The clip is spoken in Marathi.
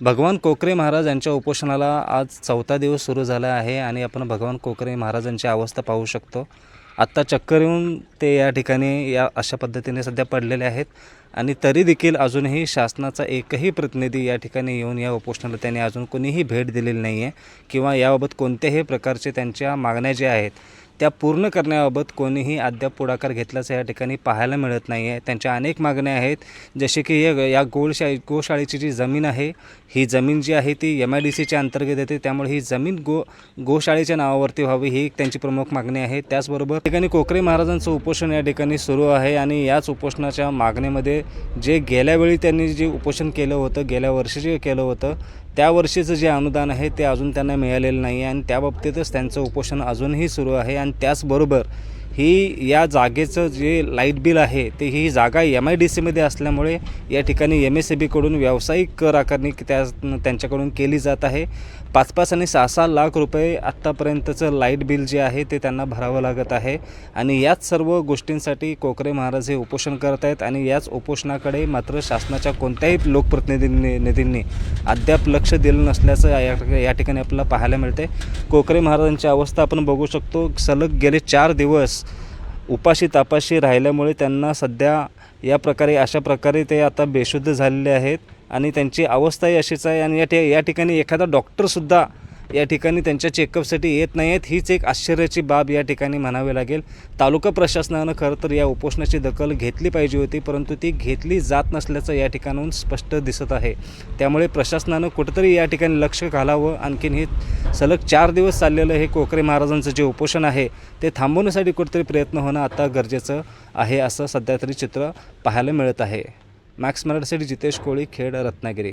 भगवान कोकरे महाराज यांच्या उपोषणाला आज चौथा दिवस सुरू झाला आहे आणि आपण भगवान कोकरे महाराजांची अवस्था पाहू शकतो. आत्ता चक्कर येऊन ते या ठिकाणी या अशा पद्धतीने सध्या पडलेले आहेत आणि तरी देखील अजूनही शासनाचा एकही प्रतिनिधी या ठिकाणी येऊन या उपोषणाला त्यांनी अजून कोणीही भेट दिलेली नाही आहे किंवा याबाबत कोणत्याही प्रकारचे त्यांच्या मागण्या ज्या आहेत त्या पूर्ण करण्याबाबत कोणीही अद्याप पुढाकार घेतल्याचं या ठिकाणी पाहायला मिळत नाही आहे त्यांच्या अनेक मागण्या आहेत. जसे की या या गोळशा गोशाळेची जी जमीन आहे ही जमीन जी आहे ती एम आय डी सीच्या अंतर्गत येते. त्यामुळे ही जमीन गो गोशाळेच्या नावावरती व्हावी ही एक त्यांची प्रमुख मागणी आहे. त्याचबरोबर ठिकाणी कोकरे महाराजांचं उपोषण या ठिकाणी सुरू आहे आणि याच उपोषणाच्या मागणीमध्ये जे गेल्यावेळी त्यांनी जे उपोषण केलं होतं गेल्या वर्षी जे केलं होतं त्या वर्षीचं जे अनुदान आहे ते अजून त्यांना मिळालेलं नाही आहे आणि त्याबाबतीतच त्यांचं उपोषण अजूनही सुरू आहे आणि त्याचबरोबर ही या जागेचं जे लाइट बिल आहे ते ही जागा एम आय डी सीमध्ये असल्यामुळे या ठिकाणी एम एस सी बीकडून व्यावसायिक कर आकारणी त्या त्यांच्याकडून केली जात आहे. पाच पाच आणि सहा सहा लाख रुपये आत्तापर्यंतचं लाइट बिल जे आहे ते त्यांना भरावं लागत आहे. आणि याच सर्व गोष्टींसाठी कोकरे महाराज हे उपोषण करत आहेत आणि याच उपोषणाकडे मात्र शासनाच्या कोणत्याही लोकप्रतिनिधींनी निधींनी अद्याप लक्ष दिलं नसल्याचं या या ठिकाणी आपल्याला पाहायला मिळते कोकरे महाराजांची अवस्था आपण बघू शकतो. सलग गेले चार दिवस उपाशी तापाशी राहिल्यामुळे त्यांना सध्या या प्रकारे अशा प्रकारे ते आता बेशुद्ध झालेले आहेत. आणि त्यांची अवस्थाही अशीच आहे. आणि या ठि या ठिकाणी एखादा डॉक्टरसुद्धा या ठिकाणी त्यांच्या चेकअपसाठी येत नाही आहेत हीच एक आश्चर्याची बाब या ठिकाणी म्हणावी लागेल. तालुका प्रशासनानं खरं तर या उपोषणाची दखल घेतली पाहिजे होती परंतु ती घेतली जात नसल्याचं या ठिकाणाहून स्पष्ट दिसत आहे. त्यामुळे प्रशासनानं कुठंतरी या ठिकाणी लक्ष घालावं. आणखीन हे सलग चार दिवस चाललेलं हे कोकरे महाराजांचं जे उपोषण आहे ते थांबवण्यासाठी कुठेतरी प्रयत्न होणं आता गरजेचं आहे असं सध्या तरी चित्र पाहायला मिळत आहे. मॅक्स मराठीसाठी जितेश कोळी खेड रत्नागिरी.